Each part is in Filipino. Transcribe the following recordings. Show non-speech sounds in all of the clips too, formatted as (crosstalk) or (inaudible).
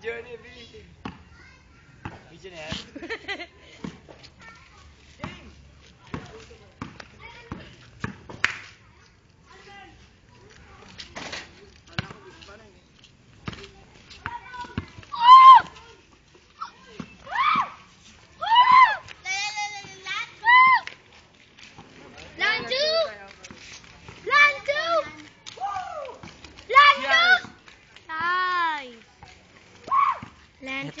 Video. Video na yan.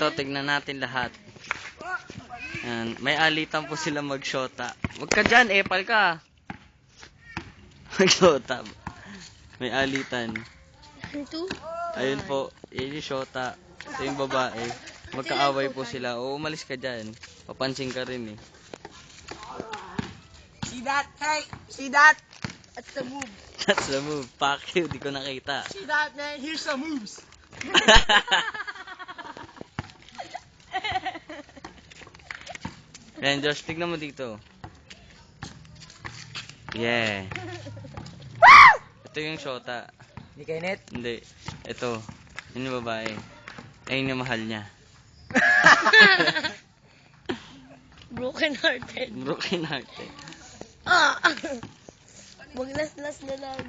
Ito, tignan natin lahat. Yan. May alitan po sila magshota. Huwag ka dyan, epal ka. (laughs) Magshota. May alitan. Landu? Ayun po, yun yung shota. Ito yung babae. Magkaaway po sila. O, umalis ka dyan. Papansin ka rin eh. See that? Hey, see that? That's the move. That's the move. Fuck you, di ko nakita. See that, man? Here's some moves. (laughs) Yan, Josh, tignan mo dito. Yeah. Ito yung shota. Ni Kenneth? Hindi. Ito. Yun yung babae. Ayun yung mahal niya. (laughs) Broken hearted. Broken hearted. Ah! (laughs) Maglaslas na lang.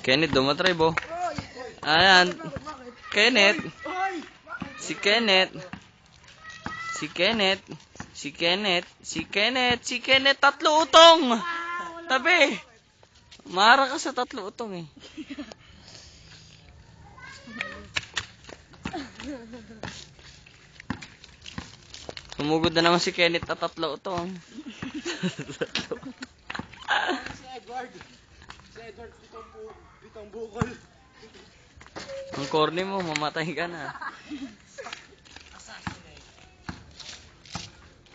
Kenneth, dumatry bo. Ayan. Kenneth. Si Kenneth. Si Kenneth. Si Kenneth. Si Kenneth. Si Kenneth. Tatlo utong. Tabi. Mara ka sa tatlo utong eh. Sumugod na naman si Kenneth at tatlo utong. Si Edward. Si Edward, pitong, bu pitong bukol. Ang corny mo, mamatay ka na.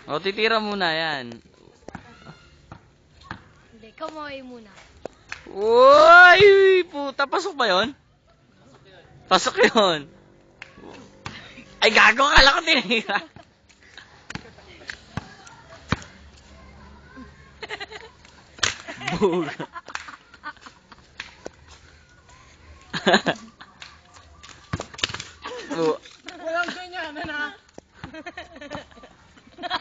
O, titira muna yan. Hindi, kamoy muna. Uy! Puta, pasok ba yon? Pasok yon. Ay, gago, kala ko tinira. Buga. Bu- (laughs) Walang ganyan, na.